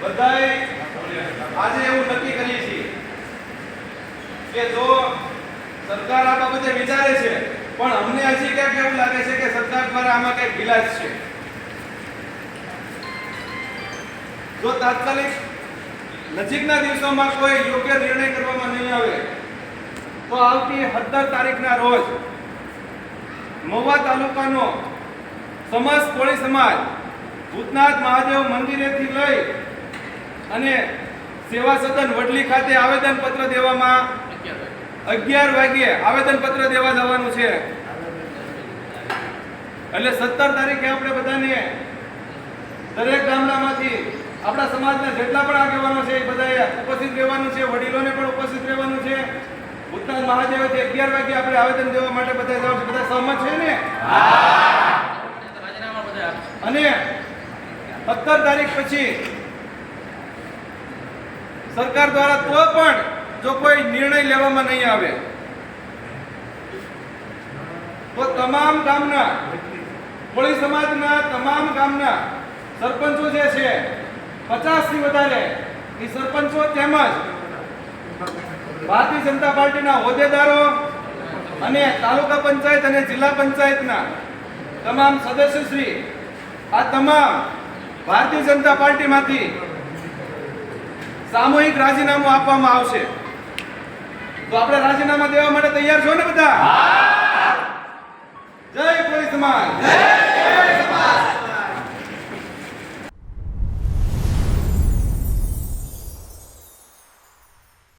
બધાય આજે એવું નક્કી કરીએ છીએ કે જો સરકાર આ બાબતે વિચારે છે, પણ અમને હજી ક્યાંક એવું લાગે છે કે સરકાર દ્વારા આમાં કંઈક વિલાસ છે. જો તાત્કાલિક નજીકના દિવસોમાં કોઈ યોગ્ય નિર્ણય કરવામાં નહીં આવે, તો આવતી સત્તર તારીખના રોજ મહુવા તાલુકાનો સમાજ, કોળી સમાજ, ભૂતનાથ મહાદેવ મંદિરેથી લઈ અને સેવા સદન વડલી ખાતે આવેદન પત્ર દેવામાં અગિયાર વાગ્યે આવેદન પત્ર દેવા જવાનું છે. એટલે સત્તર તારીખે આપણે બધાને દરેક ગામડામાંથી આપણા સમાજના જેટલા પણ આગેવાનો છે એ બધાએ ઉપસ્થિત રહેવાનું છે વડીલોને પણ ઉપસ્થિત રહેવાનું છે. ભૂતનાથ મહાદેવથી અગિયાર વાગે આપણે આવેદન દેવા માટે બધા જવાનું છે. બધા સહમત છે ને? અને સત્તર તારીખ પછી સરકાર દ્વારા તો પણ જો કોઈ નિર્ણય લેવામાં નહીં આવે, તો તમામ ગામના કોળી સમાજના તમામ ગામના સરપંચો જે છે પચાસથી વધારે એ સરપંચો તેમજ ભારતીય જનતા પાર્ટીના હોદ્દેદારો અને તાલુકા પંચાયત અને જિલ્લા પંચાયતના તમામ સદસ્યશ્રી, આ તમામ ભારતીય જનતા પાર્ટીમાંથી સામૂહિક રાજીનામું આપવામાં આવશે. તો આપણે રાજીનામા દેવા માટે તૈયાર છો ને બધા? જય કોળી સમાજ.